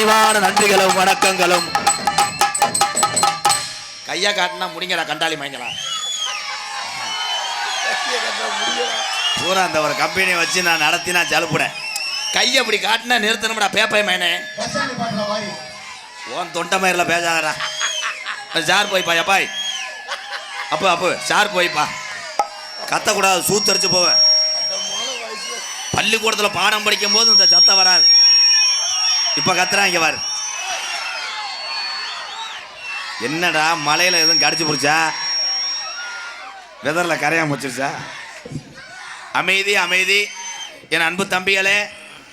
பணிவான நன்றிகளும் வணக்கங்களும். கையை காட்டினா முடிங்கடா கண்டாளி மைங்களா பூரா அந்த ஒரு கம்பெனியை வச்சு நான் நடத்தி நான் ஜலுப்புனேன் கையை அப்படி காட்டினா நிறுத்தணும்டா பேப்பை மேனே உன் தொண்டை மயிரில் பேசாதடா. சார் போய்ப்பா எப்பாய் அப்போ அப்போ சார் போய்ப்பா கத்தக்கூடாது சூத்தரிச்சு போவேன். பள்ளிக்கூடத்தில் பாடம் படிக்கும் போது இந்த சத்தம் வராது. இப்போ கத்துறான் இங்க பாரு. என்னடா மலையில் எதுவும் கடிச்சு பிடிச்சா வெதரில் கரையாம வச்சிருச்சா? அமைதி அமைதி. என் அன்பு தம்பிகளே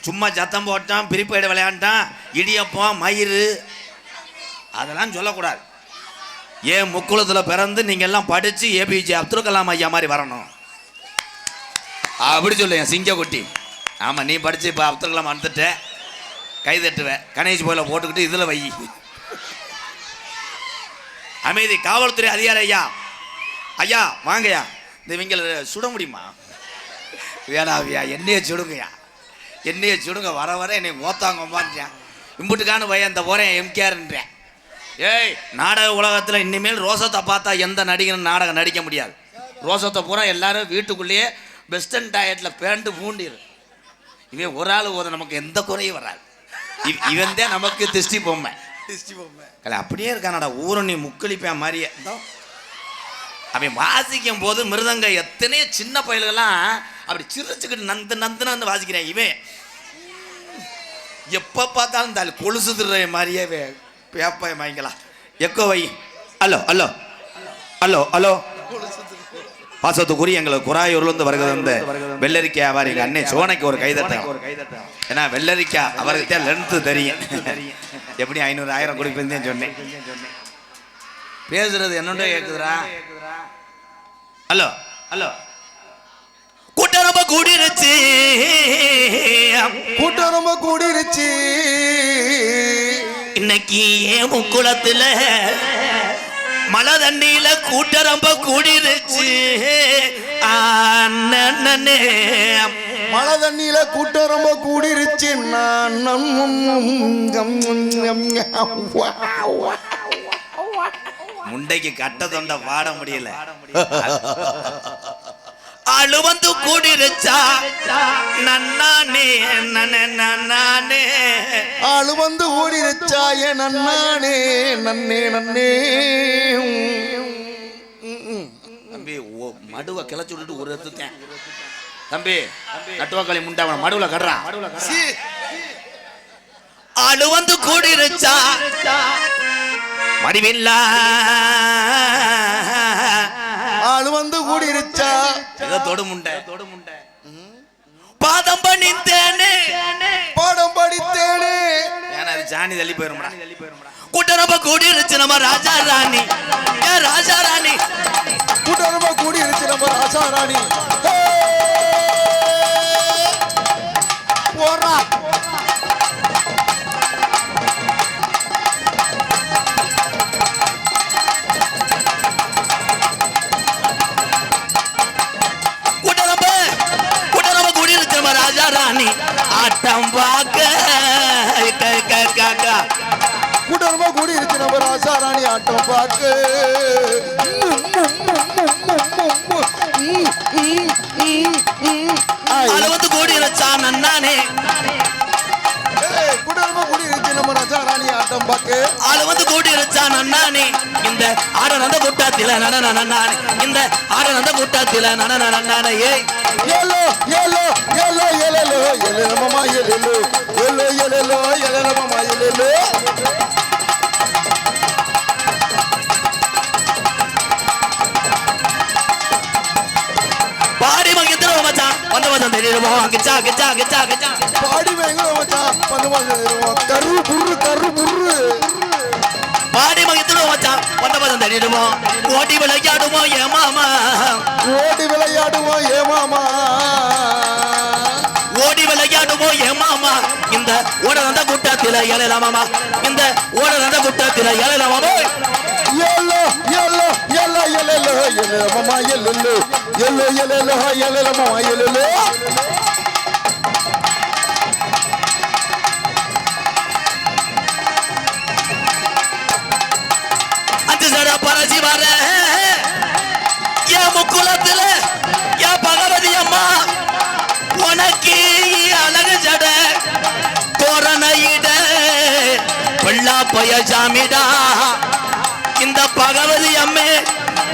சும்மா சத்தம் போட்டான் பிரிப்பேடு விளையாண்டான் இடியப்பம் மயிறு. அதெல்லாம் சொல்லக்கூடாது. ஏன் முக்குளத்தில் பிறந்து நீங்கள் எல்லாம் படித்து ஏபிஜே அப்துல் கலாம் ஐயா மாதிரி வரணும்? அப்படி சொல்லு என் ஆமாம் நீ படித்து இப்போ அப்துல் கலாம் வந்துட்டேன் கை தட்டுவேன் கணேஷ் போயில போட்டுக்கிட்டு இதில் வை. அமைதி காவல்துறை அதிகாரி ஐயா. ஐயா வாங்கய்யா. இந்த இவங்களை சுட முடியுமா? வேணாவியா என்னையே சுடுங்கய்யா. என்னையே சுடுங்க வர வர என்னை ஓத்தாங்கம்மான்றேன் இம்புட்டுக்கான பையன் அந்த போகிறேன் எம்கேர்ன்றேன் ஏய் நாடக உலகத்தில் இனிமேல் ரோசத்தை பார்த்தா எந்த நடிகனும் நாடகம் நடிக்க முடியாது. ரோசத்தை பூரா எல்லாரும் வீட்டுக்குள்ளேயே வெஸ்டர்ன் டயட்டில் பேண்ட்டு பூண்டிரு இவன் ஒரு ஆள் போதும் நமக்கு எந்த குறையும் வராது. இவன் தான் நமக்கு திருஷ்டி பொம்மை. திருஷ்டி பொம்மை. கலை அப்படியே இருக்கானடா ஊரணி முக்களிப்பேன் மாதிரியே. அவன் வாசிக்கும் போது மிருதங்க எத்தனையோ சின்ன பயல்கள்லாம் அப்படி சிரிச்சுக்கிட்டு நந்து நந்து நந்து வாசிக்கிறேன் இவன். எப்போ பார்த்தாலும் இந்த கொலுசு திருற மாதிரியே பேப்ப வாங்கிக்கலாம். எக்கோ வை. Hello hello. Hello hello. பாசத்துக்குரிய எங்களுக்கு குறாயூர்லேருந்து வருகிறது வந்து வெள்ளரிக்காய் வியாபாரி எங்கள் அண்ணன் சோனைக்கு ஒரு கைதட்டம். ஏன்னா வெள்ளரிக்காய் அவருக்கு தான் லென்த்து தெரியும். எப்படி ஐநூறு ஆயிரம் கொடுப்பேன்னு சொன்னேன். பேசுறது என்னோட கேக்குதுடா. Hello hello. கூட்டம் ரொம்ப கூடிருச்சு. கூட்டம் ரொம்ப கூடிருச்சு. இன்னைக்கு ஏன் முக்குளத்துல மழை தண்ணியில கூட்டம் ரொம்ப கூடிருச்சு. அண்ணனே மழை தண்ணியில கூட்டம் ரொம்ப கூடிருச்சு நான். முண்டைக்கு கட்ட தொண்டை பாட முடியல. அழு வந்து கூடிருச்சா? நன்னானே நன்னானே. ஆளு வந்து ஓடிருச்சா என் நன்னானே நன்னே நன்னே. தம்பி ஓ மடுவை கிளச்சு விட்டுட்டு ஒரு எடுத்துட்டேன். தம்பி நட்டுவாக்களி முண்டை அவனை மடுவில் கடுறான் சீ, ஆளு வந்து கூடிருச்சா? மடிவில்லா. தொடு முண்டை தொடு முண்டை பாதம் பண்ணித்தேனே பாடம் படித்தேனே ஏன்னா அது ஜானி தள்ளி போயிரும்டா. கூட்டம் ரொம்ப கூடிருச்சு நம்ம ராஜா ராணி. ஏ ராஜா ராணி. கூட்டம் ரொம்ப கூடிருச்சு நம்ம ராசாராணி போறா ஆட்டம் பார்க்க க, க, க, க. கூட்டம் ரொம்ப கூடிருச்சு நம்ம ராசாராணி ஆட்டம் பார்க்க ஆளு வந்து கூடிருச்சா நன்னானே. ஆளு வந்து கூடிருச்சா நன்னானே. இந்த ஆட நந்த கூட்டத்தில நடன நன்னானே இந்த ஆட நந்த கூட்டத்தில நடன நன்னானே ஏய் ஏலோ ஏலோ ஏலோ ஏலோ ஏலோ மாமா ஏலோ ஏலோ ஏலோ ஏலோ மாமா ஏலோ பாடி மச்சான். வந்த மச்சான் தெரியுமோ கிச்சா கிச்சா கிச்சா கிச்சா. பாடி வேங்க மச்சான். புரு தெரியுமோ ஓடி விளையாடுமோ ஏ மாமா. ஓடி விளையாடுவோம் ஏ மாமா. ஓடி விளையாடுமோ ஏ மாமா. இந்த ஓட நந்த கூட்டத்தில ஏழல மாமா. இந்த ஓட நந்த கூட்டத்தில ஏழல மாமா. ஏலோ ஏலோ ஏலோ ஏலோ ஏலோ மாமா ஏலோ ஏலோ. ஏலோ ஏலோ மாமா ஏலோ. வர என் முக்குலத்துல என் பகவதி அம்மா உனக்கு அழகு ஜட தோரணையிட வெள்ளா பொய ஜாமிடா இந்த பகவதி அம்மே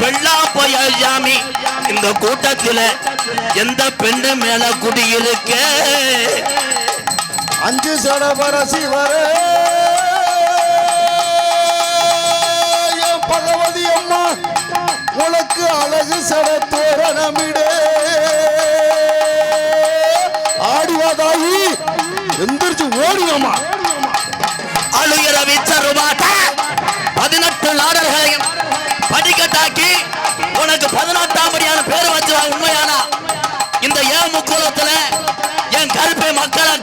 வெள்ளா பொய ஜாமி இந்த கூட்டத்துல எந்த பெண்ணு மேல குடியிருக்க அஞ்சு சடபர வர. பகவ அம்மா உனக்கு அழகு சட தோரணமிடே ஆடிவாதாயி எந்திரிச்சு ஓடிவம்மா அழுகிற விச்சருபாட்ட பதினெட்டு நாடர்களையும் படிக்கட்டாக்கி உனக்கு பதினெட்டாம் படியான பேர் வச்சு உண்மையானா? இந்த ஏன் முக்குலத்துல என் கருப்பை மக்களை